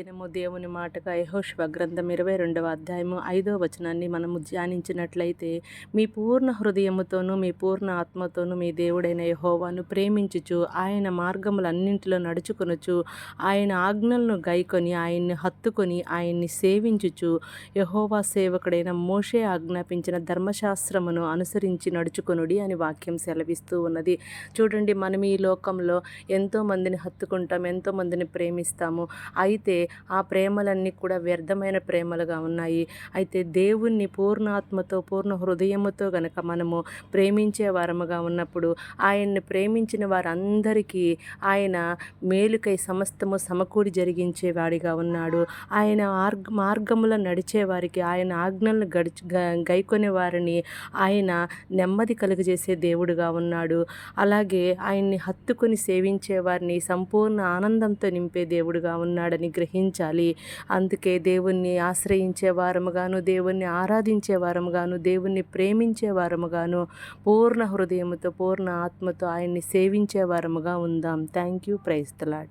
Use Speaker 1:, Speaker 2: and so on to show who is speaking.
Speaker 1: దినము దేవుని మాటగా యహోష్వ గ్రంథం ఇరవై రెండవ అధ్యాయము ఐదో వచనాన్ని మనము ధ్యానించినట్లయితే మీ పూర్ణ హృదయముతోనూ మీ పూర్ణ ఆత్మతోనూ మీ దేవుడైన యహోవాను ప్రేమించుచు ఆయన మార్గములన్నింటిలో నడుచుకొనుచు ఆయన ఆజ్ఞలను గైకొని ఆయన్ని హత్తుకొని ఆయన్ని సేవించుచు యహోవా సేవకుడైన మోషే ఆజ్ఞాపించిన ధర్మశాస్త్రమును అనుసరించి నడుచుకొనుడి అని వాక్యం సెలవిస్తూ ఉన్నది. చూడండి మనం ఈ లోకంలో ఎంతోమందిని హత్తుకుంటాం ఎంతోమందిని ప్రేమిస్తాము. అయితే ఆ ప్రేమలన్నీ కూడా వ్యర్థమైన ప్రేమలుగా ఉన్నాయి. అయితే దేవుణ్ణి పూర్ణాత్మతో పూర్ణ హృదయముతో గనక మనము ప్రేమించే వారముగా ఉన్నప్పుడు ఆయన్ని ప్రేమించిన వారందరికీ ఆయన మేలుకై సమస్తము సమకూడి జరిగించేవాడిగా ఉన్నాడు. ఆయన మార్గ మార్గములో నడిచే వారికి ఆయన ఆజ్ఞలను గడిచి గైకొనే వారిని ఆయన నెమ్మది కలుగజేసే దేవుడుగా ఉన్నాడు. అలాగే ఆయన్ని హత్తుకొని సేవించే వారిని సంపూర్ణ ఆనందంతో నింపే దేవుడుగా ఉన్నాడని గ్రహించాలి అందుకే దేవుణ్ణి ఆశ్రయించే వారముగాను దేవుణ్ణి ఆరాధించే వారముగాను దేవుణ్ణి ప్రేమించే వారముగాను పూర్ణ హృదయముతో పూర్ణ ఆత్మతో ఆయన్ని సేవించే వారముగా ఉందాం. Thank you ప్రైస్తలాట్